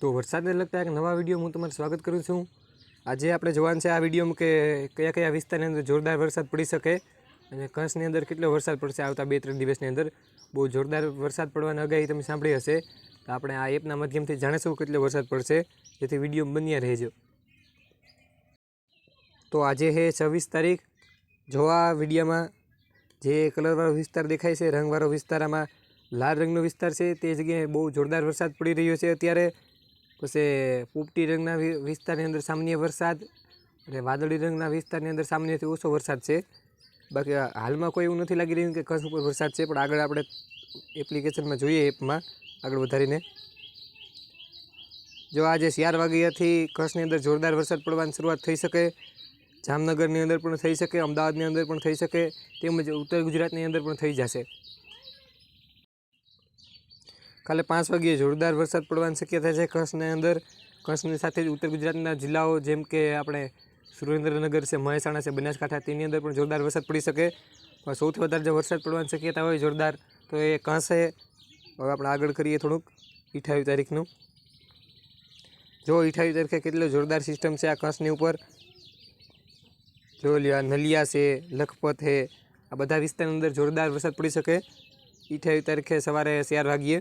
તો વરસાદને લગતા એક નવા વીડિયો હું તમારું સ્વાગત કરું છું. આજે આપણે જોવાનું છે આ વિડીયોમાં કે કયા કયા વિસ્તારની અંદર જોરદાર વરસાદ પડી શકે અને કચ્છની અંદર કેટલો વરસાદ પડશે આવતા બે ત્રણ દિવસની અંદર. બહુ જોરદાર વરસાદ પડવાની આગાહી તમે સાંભળી હશે. તો આપણે આ એપના માધ્યમથી જાણીશું કેટલો વરસાદ પડશે. જેથી વીડિયો બન્યા રહેજો. તો આજે છે છવ્વીસ તારીખ. જો આ વિડીયોમાં જે કલરવાળો વિસ્તાર દેખાય છે, રંગવાળો વિસ્તાર, આમાં લાલ રંગનો વિસ્તાર છે, તે જગ્યાએ બહુ જોરદાર વરસાદ પડી રહ્યો છે. અત્યારે પછી પોપટી રંગના વિસ્તારની અંદર સામાન્ય વરસાદ અને વાદળી રંગના વિસ્તારની અંદર સામાન્યથી ઓછો વરસાદ છે. બાકી હાલમાં કોઈ એવું નથી લાગી રહ્યું કે કચ્છ ઉપર વરસાદ છે, પણ આગળ આપણે એપ્લિકેશનમાં જોઈએ એપમાં આગળ વધારીને. જો આજે ચાર વાગ્યાથી કચ્છની અંદર જોરદાર વરસાદ પડવાની શરૂઆત થઈ શકે, જામનગરની અંદર પણ થઈ શકે, અમદાવાદની અંદર પણ થઈ શકે, તેમજ ઉત્તર ગુજરાતની અંદર પણ થઈ જશે. કાલે પાંચ વાગ્યે જોરદાર વરસાદ પડવાની શક્યતા છે કચ્છની અંદર. કચ્છની સાથે જ ઉત્તર ગુજરાતના જિલ્લાઓ જેમ કે આપણે સુરેન્દ્રનગર છે, મહેસાણા છે, બનાસકાંઠા તેની અંદર પણ જોરદાર વરસાદ પડી શકે. પણ સૌથી વધારે જો વરસાદ પડવાની શક્યતા હોય જોરદાર, તો એ કાંસે હવે આપણે આગળ કરીએ થોડુંક અઠાવીસ તારીખનું. જો અઠાવીસ તારીખે કેટલો જોરદાર સિસ્ટમ છે આ કચ્છની ઉપર. જો નલિયા છે, લખપત છે, આ બધા વિસ્તારની અંદર જોરદાર વરસાદ પડી શકે. અઠાવીસ તારીખે સવારે ચાર વાગ્યે.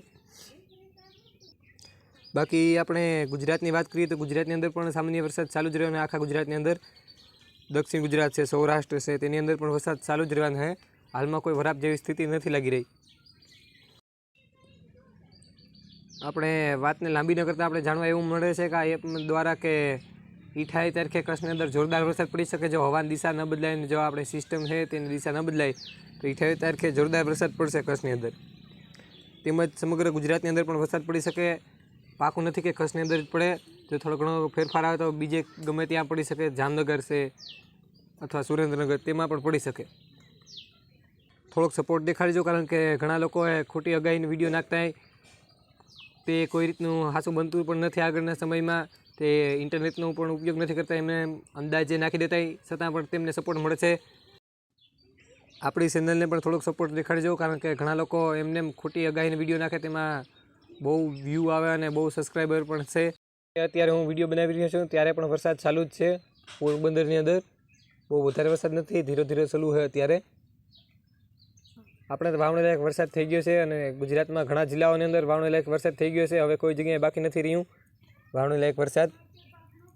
બાકી આપણે ગુજરાતની વાત કરીએ તો ગુજરાતની અંદર પણ સામાન્ય વરસાદ ચાલુ જ રહ્યો અને આખા ગુજરાતની અંદર. દક્ષિણ ગુજરાત છે, સૌરાષ્ટ્ર છે, તેની અંદર પણ વરસાદ ચાલુ જ રહેવાનો છે. હાલમાં કોઈ વરાપ જેવી સ્થિતિ નથી લાગી રહી. આપણે વાતને લાંબી ન કરતાં આપણે જાણવા એવું મળે છે કે આ એપ દ્વારા કે અઠાવીસ તારીખે કચ્છની અંદર જોરદાર વરસાદ પડી શકે જો હવાની દિશા ન બદલાય અને જો આપણે સિસ્ટમ છે તેની દિશા ન બદલાય, તો અઠાવીસ તારીખે જોરદાર વરસાદ પડશે કચ્છની અંદર. તેમજ સમગ્ર ગુજરાતની અંદર પણ વરસાદ પડી શકે. પાકું નથી કે કચ્છની અંદર જ પડે. જો થોડો ઘણો ફેરફાર આવે તો બીજે ગમે ત્યાં પડી શકે. જામનગર છે અથવા સુરેન્દ્રનગર, તેમાં પણ પડી શકે. થોડોક સપોર્ટ દેખાડજો કારણ કે ઘણા લોકોએ ખોટી અગાઈને વીડિયો નાખતા તે કોઈ રીતનું હાસું બનતું પણ નથી આગળના સમયમાં. તે ઇન્ટરનેટનો પણ ઉપયોગ નથી કરતા. એમને અંદાજે નાખી દેતા છતાં પણ તેમને સપોર્ટ મળે છે. આપણી ચેનલને પણ થોડોક સપોર્ટ દેખાડજો કારણ કે ઘણા લોકો એમને એમ ખોટી અગાઈને વીડિયો નાખે. તેમાં બહુ વ્યૂ આવે અને બહુ સબસ્ક્રાઈબર પણ છે. અત્યારે હું વીડિયો બનાવી રહ્યો છું, ત્યારે પણ વરસાદ ચાલુ જ છે, પોરબંદરની અંદર. બહુ વધારે વરસાદ નથી, ધીરે ધીરે ચાલુ છે અત્યારે. આપણે તો વરસાદ થઈ ગયો છે અને ગુજરાતમાં ઘણા જિલ્લાઓની અંદર વાવણી લાયક વરસાદ થઈ ગયો છે. હવે કોઈ જગ્યાએ બાકી નથી રહ્યું વાવણી લાયક વરસાદ.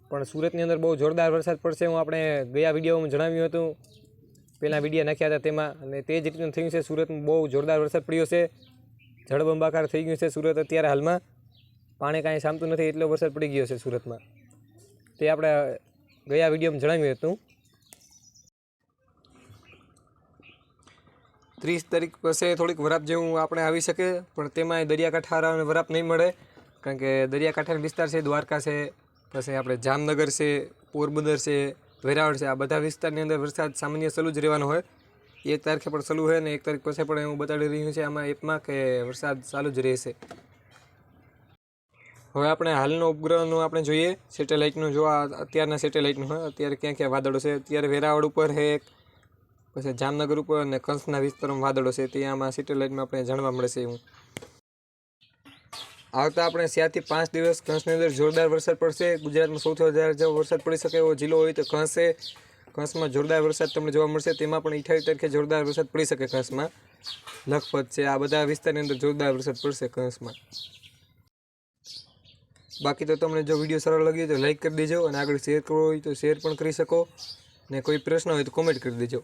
પણ સુરતની અંદર બહુ જોરદાર વરસાદ પડશે હું આપણે ગયા વિડીયોમાં જણાવ્યું હતું. પહેલાં વીડિયો નાખ્યા હતા તેમાં અને તે જ રીતનું થયું છે. સુરતમાં બહુ જોરદાર વરસાદ પડ્યો છે. જળબંબાકાર થઈ ગયું છે સુરત અત્યારે હાલમાં. પાણી કાંઈ સામતું નથી, એટલો વરસાદ પડી ગયો છે સુરતમાં. તે આપણે ગયા વિડીયોમાં જણાવ્યું હતું. ત્રીસ તારીખ પાસે થોડીક વરાપ જેવું આપણે આવી શકે, પણ તેમાં દરિયાકાંઠાવાળાને વરાપ નહીં મળે, કારણ કે દરિયાકાંઠાનો વિસ્તાર છે, દ્વારકા છે, પછી આપણે જામનગર છે, પોરબંદર છે, વેરાવળ છે, આ બધા વિસ્તારની અંદર વરસાદ સામાન્ય સલું જ રહેવાનો હોય. એક તારીખે પણ ચાલુ હોય ને એક તારીખ પછી પણ એવું બતાડી રહ્યું છે આમાં એપમાં કે વરસાદ ચાલુ જ રહેશે. હવે આપણે હાલનો ઉપગ્રહનું આપણે જોઈએ. સેટેલાઇટનું જો આ અત્યારના સેટેલાઇટનું હોય અત્યારે ક્યાં ક્યાં વાદળો છે? અત્યારે વેરાવળ ઉપર છે એક, પછી જામનગર ઉપર અને કંસના વિસ્તારમાં વાદળો છે. તે આમાં સેટેલાઇટમાં આપણે જાણવા મળે છે એવું. આવતા આપણે ચારથી પાંચ દિવસ કંસની અંદર જોરદાર વરસાદ પડશે. ગુજરાતમાં સૌથી વધારે જો વરસાદ પડી શકે એવો જિલ્લો હોય તો કંસ છે. કંસમાં જોરદાર વરસાદ તમને જોવા મળશે. તેમાં પણ અઠાવીસ તારીખે જોરદાર વરસાદ પડી શકે કચ્છમાં લખપત છે, આ બધા વિસ્તારની અંદર જોરદાર વરસાદ પડશે કચ્છમાં બાકી તો તમને જો વીડિયો સારો લાગ્યો તો લાઈક કરી દેજો અને આગળ શેર કરવો હોય તો શેર પણ કરી શકો. ને કોઈ પ્રશ્ન હોય તો કોમેન્ટ કરી દેજો.